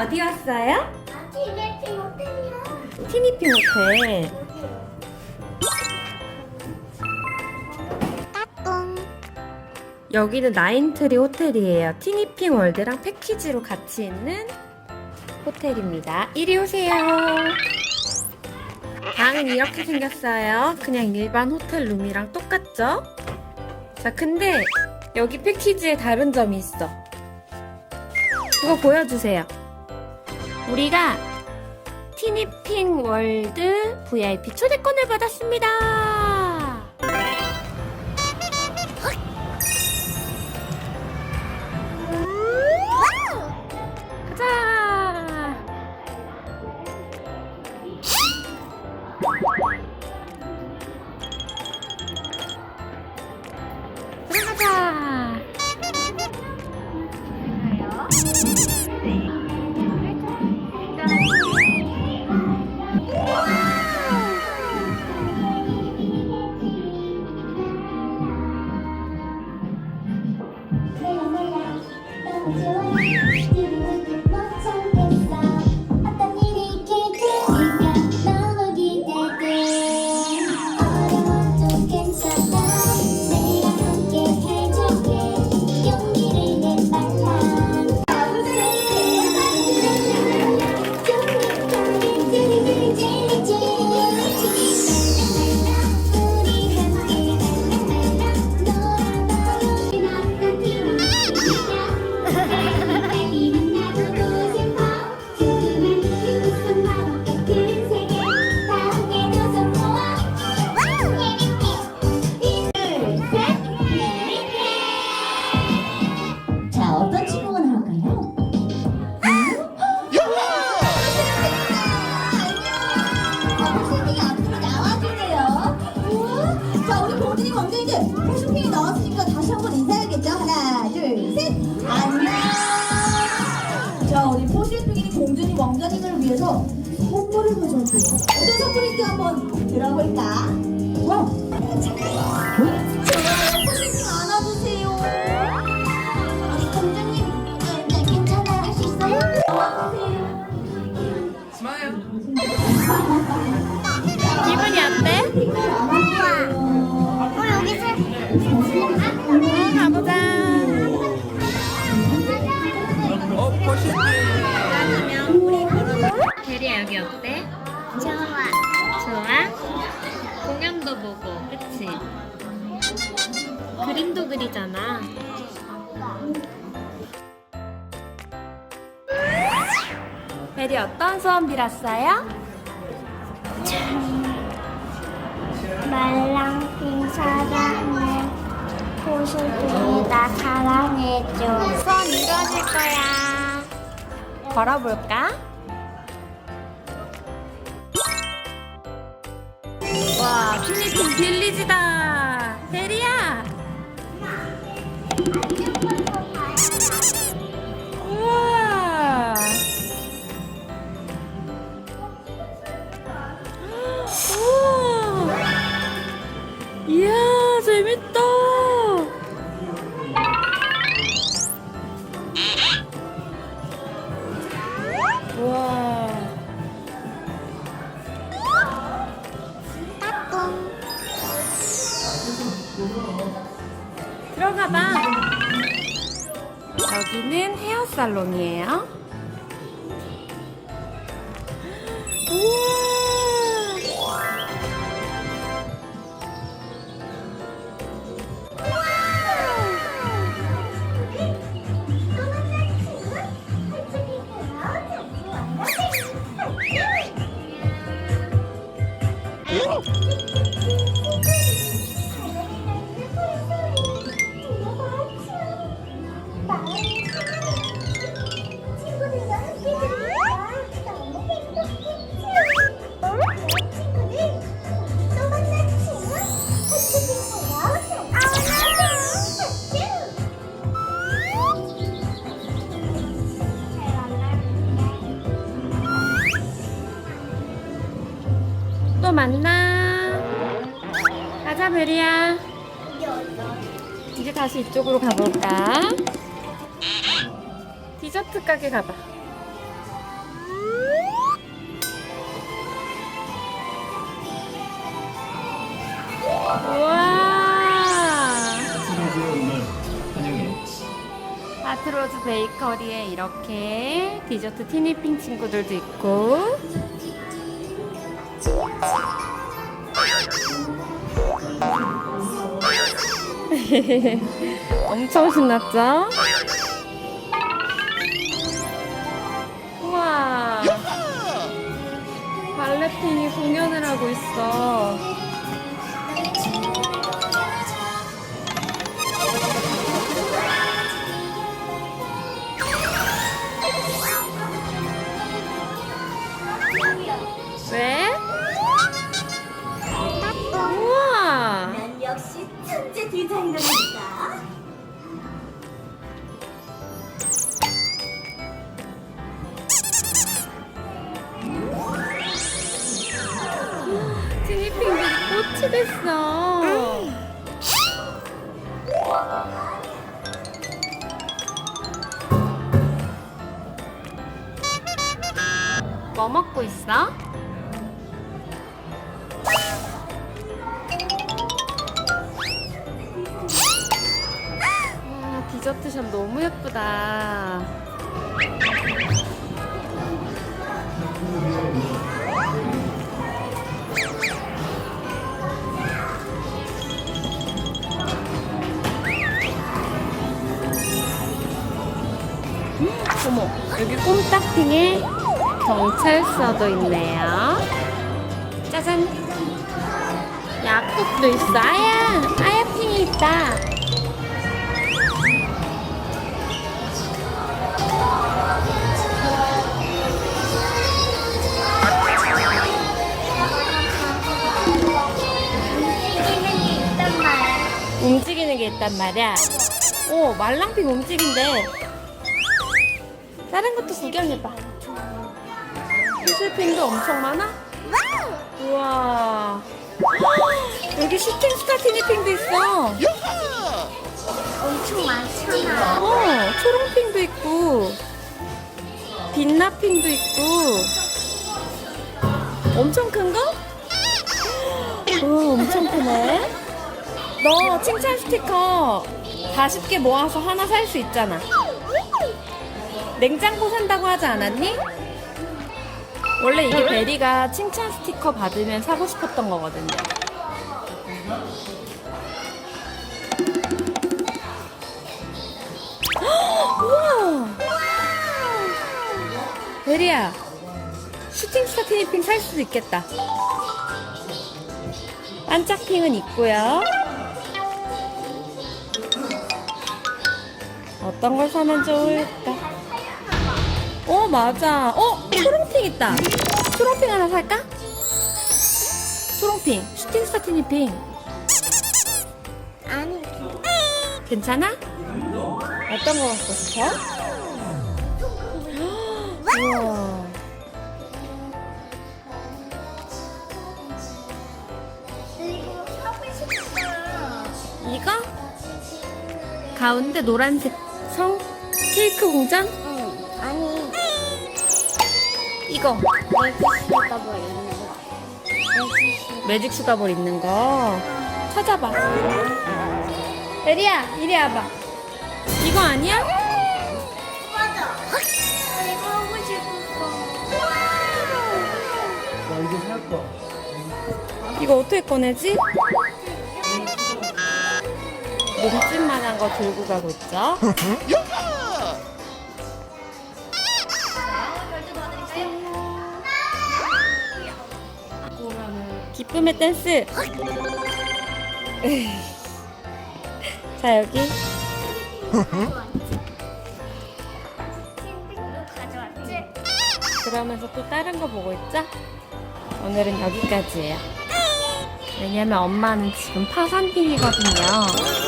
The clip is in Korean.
어디 왔어요? 티네핑 호텔이야. 티니핑 호텔. 여기는 나인트리 호텔이에요. 티니핑 월드랑 패키지로 같이 있는 호텔입니다. 이리 오세요. 방은 이렇게 생겼어요. 그냥 일반 호텔 룸이랑 똑같죠? 자, 근데 여기 패키지에 다른 점이 있어. 그거 보여주세요. 우리가 티니핑 월드 VIP 초대권을 받았습니다. 너무 좋아 지 한번 들어볼 베리 어떤 소원 빌었어요? 말랑핀 사랑해. 호수들이 나 사랑해줘. 소원 이루어질 거야. 걸어볼까? 와, 필리핀 빌리지다. 이야, 재밌다. 우와. 들어가 봐. 여기는 헤어 살론이에요. 우와. 가자 별이야. 이제 다시 이쪽으로 가볼까? 디저트 가게 가봐. 우와. 아트로즈 베이커리에 이렇게 디저트 티니핑 친구들도 있고. 엄청 신났죠? 우와 발레팅이 공연을 하고 있어 왜? 우와 난 역시 디자이너니까. 티니핑들이 꽃이 됐어. 뭐 먹고 있어? 디저트샵 너무 예쁘다. 어머, 여기 꼼딱핑에 경찰서도 있네요. 짜잔. 약국도 있어. 아야, 아야핑이 있다. 움직이는 게 있단 말이야. 오, 말랑핑 움직인대. 다른 것도 구경해봐. 피슬핑도 엄청 많아? 우와. 여기 슈팅 스타 티니핑도 있어. 엄청 많잖아. 어, 초롱핑도 있고, 빛나핑도 있고, 엄청 큰 거? 오, 엄청 크네. 너 칭찬 스티커 40개 모아서 하나 살 수 있잖아. 냉장고 산다고 하지 않았니? 원래 이게 베리가 칭찬 스티커 받으면 사고 싶었던 거거든요. 우와! 베리야, 슈팅스타 티니핑 살 수도 있겠다. 반짝핑은 있고요. 어떤 걸 사면 좋을까? 어, 맞아. 어, 초롱핑 있다. 초롱핑 하나 살까? 초롱핑, 슈팅 스타 티니핑. 아니, 괜찮아? 어떤 거 갖고 싶어? 우와. 이거? 가운데 노란색 성 케이크 공장? 응, 아니, 이거 레지스가 뭐 있는 거. 매직 슈가볼 있는 거 찾아봐. 베리야 이리 와봐. 이거 아니야? 맞아. 이거 하고 싶었어. 나 이거 살 거. 이거 어떻게 꺼내지? 몸집만한 거 들고 가고 있죠? 기쁨의 댄스. 자 여기? 그러면서 또 다른 거 보고 있죠? 오늘은 여기까지예요. 왜냐면 엄마는 지금 파산빙이거든요.